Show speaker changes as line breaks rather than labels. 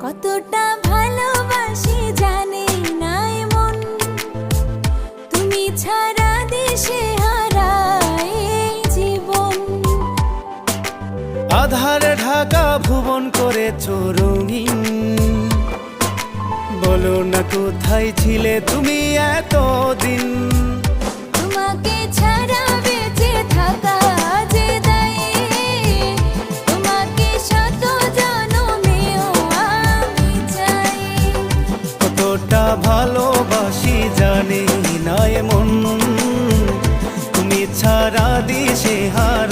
কতটা ভালোবাসি জানে না মন। তুমি ছাড়া দেশে জীবন।
আধারে ঢাকা ভুবন করে রঙিন। বলো না কোথায় ছিলে তুমি এতদিন? ভালোবাসি জানি না এমন। তুমি ছাড়া দিশে হার